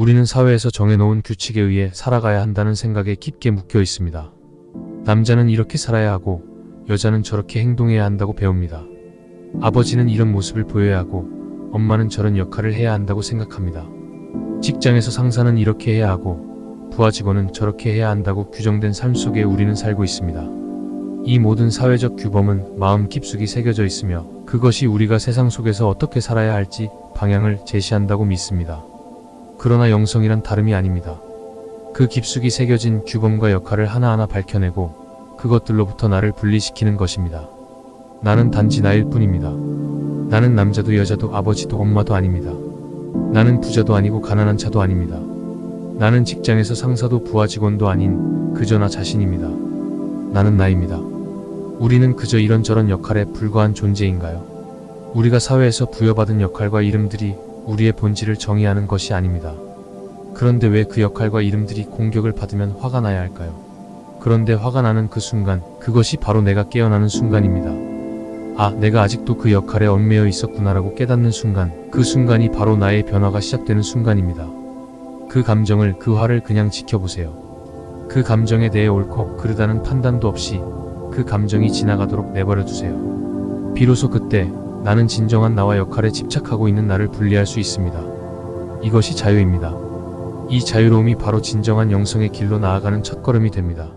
우리는 사회에서 정해놓은 규칙에 의해 살아가야 한다는 생각에 깊게 묶여 있습니다. 남자는 이렇게 살아야 하고 여자는 저렇게 행동해야 한다고 배웁니다. 아버지는 이런 모습을 보여야 하고 엄마는 저런 역할을 해야 한다고 생각합니다. 직장에서 상사는 이렇게 해야 하고 부하 직원은 저렇게 해야 한다고 규정된 삶 속에 우리는 살고 있습니다. 이 모든 사회적 규범은 마음 깊숙이 새겨져 있으며 그것이 우리가 세상 속에서 어떻게 살아야 할지 방향을 제시한다고 믿습니다. 그러나 영성이란 다름이 아닙니다. 그 깊숙이 새겨진 규범과 역할을 하나하나 밝혀내고 그것들로부터 나를 분리시키는 것입니다. 나는 단지 나일 뿐입니다. 나는 남자도 여자도 아버지도 엄마도 아닙니다. 나는 부자도 아니고 가난한 차도 아닙니다. 나는 직장에서 상사도 부하 직원도 아닌 그저 나 자신입니다. 나는 나입니다. 우리는 그저 이런저런 역할에 불과한 존재인가요? 우리가 사회에서 부여받은 역할과 이름들이 우리의 본질을 정의하는 것이 아닙니다. 그런데 왜 그 역할과 이름들이 공격을 받으면 화가 나야 할까요? 그런데 화가 나는 그 순간, 그것이 바로 내가 깨어나는 순간입니다. 아, 내가 아직도 그 역할에 얽매여 있었구나라고 깨닫는 순간, 그 순간이 바로 나의 변화가 시작되는 순간입니다. 그 감정을, 그 화를 그냥 지켜보세요. 그 감정에 대해 옳고 그르다는 판단도 없이 그 감정이 지나가도록 내버려 두세요. 비로소 그때 나는 진정한 나와 역할에 집착하고 있는 나를 분리할 수 있습니다. 이것이 자유입니다. 이 자유로움이 바로 진정한 영성의 길로 나아가는 첫걸음이 됩니다.